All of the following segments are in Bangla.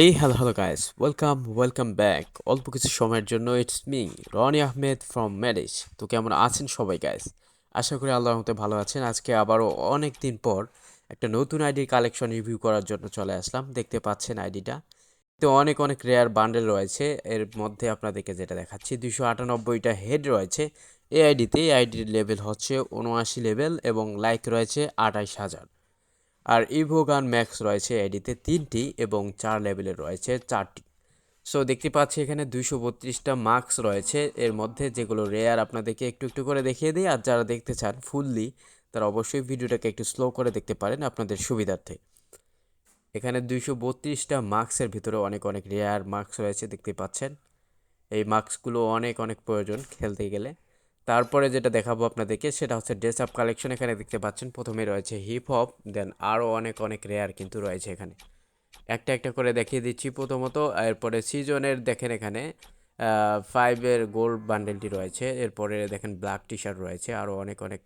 এই hello hello guys welcome welcome back অল্প কিছু সময়ের জন্য it's me Roni Ahmed from marriage তো কেমন আছেন সবাই গাইস আশা করি আল্লাহর মতে ভালো আছেন। আজকে আবারও অনেক দিন পর একটা নতুন আইডির কালেকশন রিভিউ করার জন্য চলে আসলাম। দেখতে পাচ্ছেন আইডিটা। তো অনেক অনেক রেয়ার বান্ডেল রয়েছে। এর মধ্যে আপনাদেরকে যেটা দেখাচ্ছি দুশো আটানব্বইটা হেড রয়েছে। এই আইডিতে, এই আইডির লেভেল হচ্ছে উনআশি লেভেল এবং লাইক রয়েছে আঠাইশ হাজার। আর ইভোগান ম্যাক্স রয়েছে এডিতে তিনটি এবং চার লেভেলের রয়েছে চারটি। সো দেখতে পাচ্ছি এখানে দুইশো বত্রিশটা মার্কস রয়েছে। এর মধ্যে যেগুলো রেয়ার আপনাদেরকে একটু একটু করে দেখিয়ে দিই, আর যারা দেখতে চান ফুললি তারা অবশ্যই ভিডিওটাকে একটু স্লো করে দেখতে পারেন আপনাদের সুবিধার্থে। এখানে দুইশো বত্রিশটা মার্কসের ভিতরে অনেক অনেক রেয়ার মার্কস রয়েছে, দেখতে পাচ্ছেন। এই মার্কসগুলো অনেক অনেক প্রয়োজন খেলতে গেলে। তারপরে যেটা দেখাবো আপনাদেরকে, সেটা হচ্ছে ড্রেস আপ কালেকশন এখানে দেখতে পাচ্ছেন। প্রথমে রয়েছে হিপ হপ দেন আরও অনেক অনেক রেয়ার কিন্তু রয়েছে এখানে। একটা একটা করে দেখিয়ে দিচ্ছি প্রথমত। এরপরে সিজনের দেখেন এখানে ফাইভের গোল্ড বান্ডেলটি রয়েছে। এরপরে দেখেন ব্ল্যাক টি শার্ট রয়েছে আরও অনেক অনেক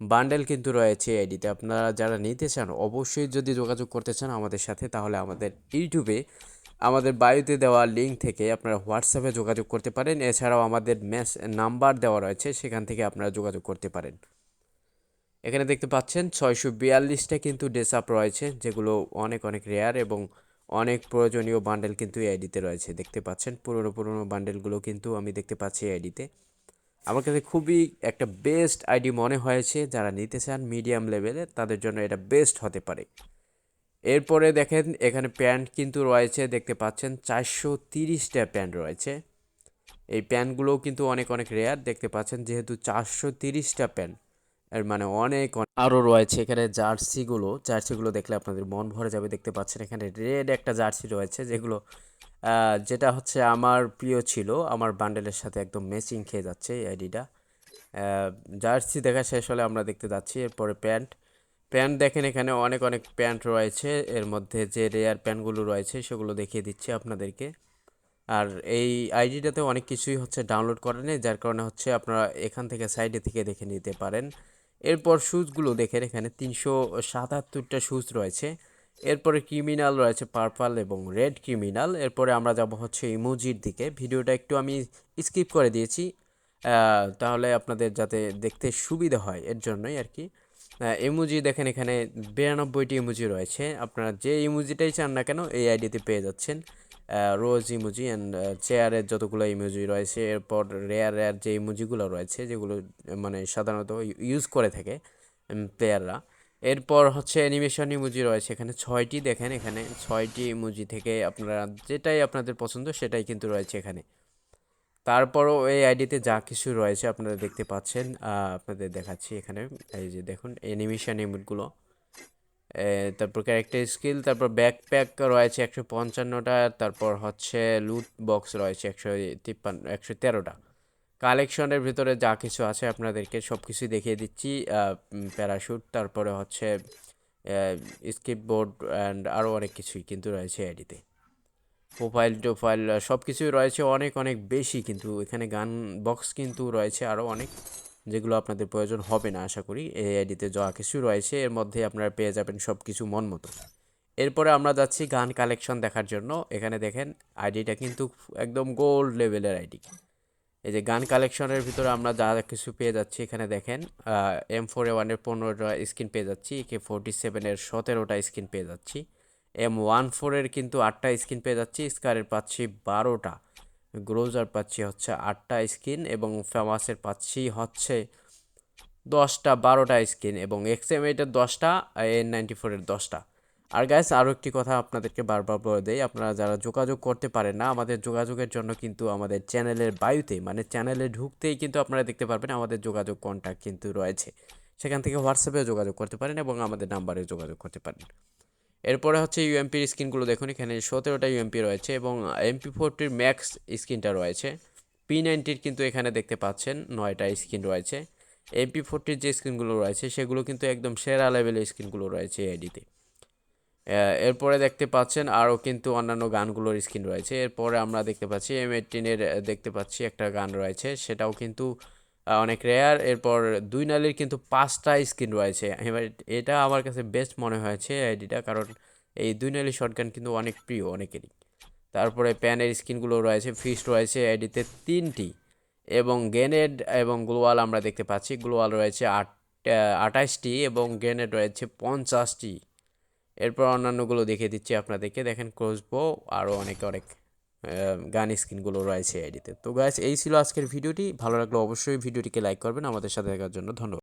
বান্ডেল কিন্তু রয়েছে আইডিতে আপনারা যারা নিতে চান, অবশ্যই যদি যোগাযোগ করতে চান আমাদের সাথে, তাহলে আমাদের ইউটিউবে আমাদের বায়ুতে দেওয়া লিঙ্ক থেকে আপনারা হোয়াটসঅ্যাপে যোগাযোগ করতে পারেন। এছাড়াও আমাদের মেস নাম্বার দেওয়া রয়েছে, সেখান থেকে আপনারা যোগাযোগ করতে পারেন। এখানে দেখতে পাচ্ছেন, ছয়শো বিয়াল্লিশটা কিন্তু ডেস আপ রয়েছে, যেগুলো অনেক অনেক রেয়ার এবং অনেক প্রয়োজনীয় বান্ডেল কিন্তু এই আইডিতে রয়েছে। দেখতে পাচ্ছেন, পুরনো পুরনো বান্ডেলগুলো কিন্তু আমি দেখতে পাচ্ছি এই আইডিতে আমার কাছে খুবই একটা বেস্ট আইডি মনে হয়েছে, যারা নিতে চান মিডিয়াম লেভেলে তাদের জন্য এটা বেস্ট হতে পারে। এরপরে দেখেন, এখানে প্যান্ট কিন্তু রয়েছে, দেখতে পাচ্ছেন চারশো তিরিশটা প্যান্ট রয়েছে। এই প্যান্টগুলোও কিন্তু অনেক অনেক রেয়ার দেখতে পাচ্ছেন যেহেতু চারশো তিরিশটা প্যান্ট। এর মানে অনেক আরও রয়েছে এখানে জার্সিগুলো। জার্সিগুলো দেখলে আপনাদের মন ভরে যাবে, দেখতে পাচ্ছেন এখানে রেড একটা জার্সি রয়েছে যেগুলো যেটা হচ্ছে আমার প্রিয় ছিল, আমার বান্ডেলের সাথে একদম ম্যাচিং খেয়ে যাচ্ছে এই আইডিটা। জার্সি দেখা শেষ হলে আমরা দেখতে যাচ্ছি, এরপরে প্যান্ট। প্যান্ট দেখেন এখানে অনেক অনেক প্যান্ট রয়েছে। এর মধ্যে যে রেয়ার প্যান্টগুলো রয়েছে সেগুলো দেখিয়ে দিচ্ছি আপনাদেরকে। আর এই আইডিটাতে অনেক কিছুই হচ্ছে ডাউনলোড করে নেই, যার কারণে হচ্ছে আপনারা এখান থেকে সাইডে থেকে দেখে নিতে পারেন। এরপর শ্যুজগুলো দেখেন এখানে তিনশো সাতাত্তরটা শ্যুজ রয়েছে। এরপরে ক্রিমিনাল রয়েছে পার্পাল এবং রেড ক্রিমিনাল। এরপরে আমরা যাব হচ্ছে ইমোজির দিকে। ভিডিওটা একটু আমি স্কিপ করে দিয়েছি তাহলে আপনাদের যাতে দেখতে সুবিধা হয় এর জন্যই আর কি। ইমোজি দেখেন এখানে বিরানব্বইটি ইমোজি রয়েছে। আপনারা যে ইমোজিটাই চান না কেন, এই আইডিতে পেয়ে যাচ্ছেন। রোজ ইমোজি অ্যান্ড চেয়ারের যতগুলো ইমোজি রয়েছে, এরপর রেয়ার রেয়ার যে ইমোজিগুলো রয়েছে, যেগুলো মানে সাধারণত ইউজ করে থাকে প্লেয়াররা এরপর হচ্ছে অ্যানিমেশন ইমোজি রয়েছে, এখানে ছয়টি দেখেন এখানে। ছয়টি ইমোজি থেকে আপনারা যেটাই আপনাদের পছন্দ, সেটাই কিন্তু রয়েছে এখানে। তারপরও এই আইডিতে যা কিছু রয়েছে আপনারা দেখতে পাচ্ছেন আপনাদের দেখাচ্ছি এখানে। এই যে দেখুন অ্যানিমেশন ইমোটগুলো তারপর ক্যারেক্টার স্কিল তারপর ব্যাকপ্যাক রয়েছে একশো পঞ্চান্নটা, তারপর হচ্ছে লুট বক্স রয়েছে একশো তিপ্পান্ন, একশো তেরোটা। কালেকশনের ভিতরে যা কিছু আছে আপনাদেরকে সব কিছুই দেখিয়ে দিচ্ছি প্যারাশুট তারপরে হচ্ছে স্কিপ বোর্ড অ্যান্ড আরও অনেক কিছুই কিন্তু রয়েছে আইডিতে প্রোফাইল টোফাইল সব কিছুই রয়েছে অনেক অনেক বেশি কিন্তু এখানে গান বক্স কিন্তু রয়েছে আরও অনেক, যেগুলো আপনাদের প্রয়োজন হবে না আশা করি। এই আইডিতে যা কিছু রয়েছে, এর মধ্যে আপনারা পেয়ে যাবেন সব কিছু মন মতো। এরপরে আমরা যাচ্ছি গান কালেকশন দেখার জন্য। এখানে দেখেন আইডিটা কিন্তু একদম গোল্ড লেভেলের আইডি। এই যে গান কালেকশনের ভিতরে আমরা যা কিছু পেয়ে যাচ্ছি, এখানে দেখেন এম ফোর এ ওয়ানের পনেরোটা স্ক্রিন পেয়ে যাচ্ছি কে ফোরটি সেভেনের সতেরোটা স্ক্রিন পেয়ে যাচ্ছি। এম ওয়ান ফোরের কিন্তু আটটা স্ক্রিন পেয়ে যাচ্ছি স্কারের পাচ্ছি বারোটা গ্রোজার পাচ্ছি হচ্ছে আটটা স্কিন এবং ফেমাসের পাচ্ছি হচ্ছে দশটা, বারোটা স্কিন এবং এক্সএম এইটের দশটা এন নাইনটি ফোরের দশটা। আর গ্যাস আরও একটি কথা আপনাদেরকে বারবার বলে দেয় আপনারা যারা যোগাযোগ করতে পারেন না, আমাদের যোগাযোগের জন্য কিন্তু আমাদের চ্যানেলের বায়ুতে মানে চ্যানেলে ঢুকতেই কিন্তু আপনারা দেখতে পারবেন আমাদের যোগাযোগ কন্ট্যাক্ট কিন্তু রয়েছে। সেখান থেকে হোয়াটসঅ্যাপে যোগাযোগ করতে পারেন এবং আমাদের নাম্বারে যোগাযোগ করতে পারেন। এরপরে হচ্ছে ইউএমপির স্ক্রিনগুলো দেখুন, এখানে সতেরোটা ইউএমপি রয়েছে এবং এমপি ফোরটির ম্যাক্স স্ক্রিনটা রয়েছে। পি নাইনটির কিন্তু এখানে দেখতে পাচ্ছেন, নয়টা স্ক্রিন রয়েছে। এমপি ফোরটির যে স্ক্রিনগুলো রয়েছে, সেগুলো কিন্তু একদম সেরা লেভেলের স্ক্রিনগুলো রয়েছে আইডিতে এরপরে দেখতে পাচ্ছেন আরও কিন্তু অন্যান্য গানগুলোর স্ক্রিন রয়েছে। এরপরে আমরা দেখতে পাচ্ছি এম এইটিনের দেখতে পাচ্ছি একটা গান রয়েছে, সেটাও কিন্তু অনেক রেয়ার এরপর দুই নালির কিন্তু পাঁচটা স্ক্রিন রয়েছে। এবার এটা আমার কাছে বেস্ট মনে হয়েছে আইডিটা কারণ এই দুই নালি শর্টগান কিন্তু অনেক প্রিয় অনেকেরই। তারপরে প্যানের স্কিনগুলো রয়েছে ফিস্ট রয়েছে এডিতে তিনটি, এবং গ্রেনেড এবং গ্লোয়াল আমরা দেখতে পাচ্ছি। গ্লোয়াল রয়েছে আট আঠাশটি, এবং গ্রেনেড রয়েছে পঞ্চাশটি। এরপর অন্যান্যগুলো দেখিয়ে দিচ্ছি আপনাদেরকে। দেখেন ক্রসবো আরও অনেক অনেক। গান স্ক্রিনগুলো রয়েছে আইডিতে। তো গাইস এই ছিল আজকের ভিডিওটি। ভালো লাগলে অবশ্যই ভিডিওটিকে লাইক করবেন। আমাদের সাথে দেখার জন্য ধন্যবাদ।